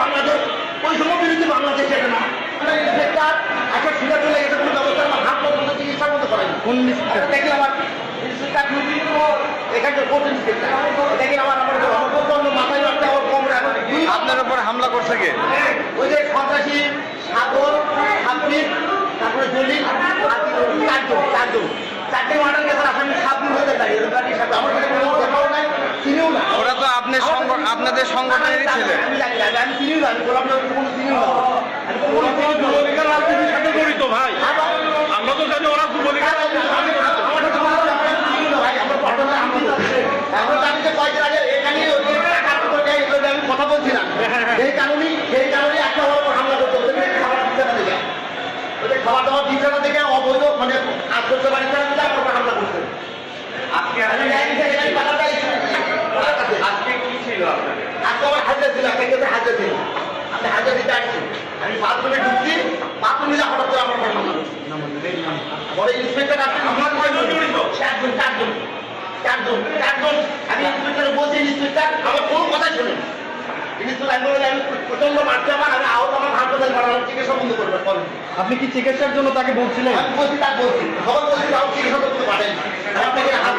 বাংলাদেশ ওই সময় বিরোধী বাংলাদেশ এটা না। মানে ইন্সপেক্টর আচ্ছা ঠিক আছে এটা কোনো ব্যবস্থা আমার হাত পর্যন্ত চিকিৎসার মতো করেনি কোন ইন্সপেক্টর? দেখি আমার আপনার উপর হামলা করছে কে? ওই যে সন্ত্রাসী সাগর সাবরিক তারপরে চারজন চারজন। চারটে মার্ডার কেসের আসামি সাবরিক হতে পারে এরকম সাথে আমার সাথে কোনো দেখাও নাই চিনিও না ওরা তো আপনার সংগঠন আপনাদের সংগঠনেরই ছেলে আমি জানি না আমি চিনিও না আমি গোলাপ নগর কোনো চিনিও না আমি কোনো ওরা তো যুবলীগের রাজনীতির সাথে জড়িত ভাই আমার তো জানি ওরা যুবলীগের কথা বলছিলাম সেই কারণে সেই কারণে একটা হামলা করতে খাবার না দেখে খাবার দাবার না দেখে অবৈধ মানে হামলা আজকে আমি জানি যে এখানে টাকাটা ওনার কাছে আজকে কি ছিল আপনাদের আজকে আমার হাজার ছিল হাজার ছিল আমি হাজার দিতে আসছি আমি বাথরুমে ঢুকছি বাথরুম মিলে হঠাৎ করে আমার উপর পরে ইন্সপেক্টর আসছে আপনার চারজন চারজন চারজন চারজন আমি ইন্সপেক্টর বলছি ইন্সপেক্টর আমার কোনো কথা আপনি কি চিকিৎসার জন্য তাকে বলছিলেন বলছি তার বলছি সবাই বলছি তাও চিকিৎসা করতে পারেন আমার থেকে হাত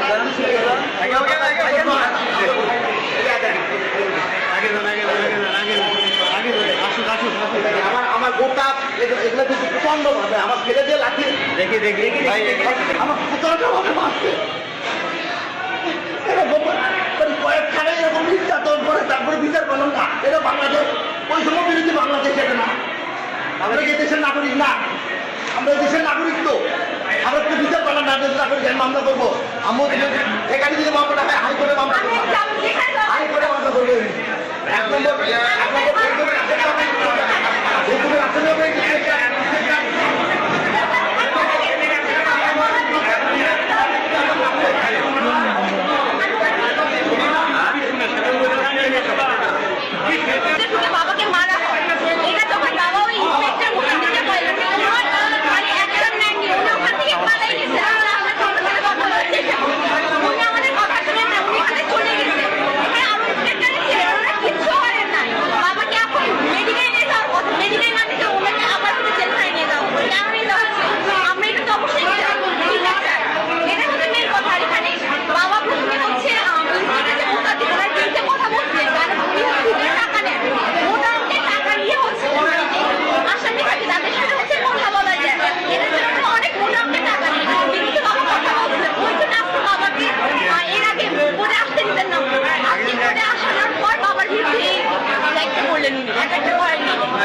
আমার আমার গোটা এগুলো এগুলো কিন্তু প্রচণ্ড ভাবে আমার ছেলে দিয়ে লাঠি দেখি দেখি আমার প্রচণ্ড ভাবে মারছে। কয়েকখানে এরকম নির্যাতন করে তারপরে বিচার করলাম না এটা বাংলাদেশ ওই সময় বিরোধী বাংলাদেশ এটা না। আমরা এই দেশের নাগরিক না আমরা দেশের নাগরিক তো। আমরা তো বিচার করলাম না দেশের নাগরিক মামলা করব। যদি- এখানে যদি মামলাটা হয় হাইকোর্টে মামলা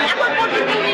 এখন পর্যন্ত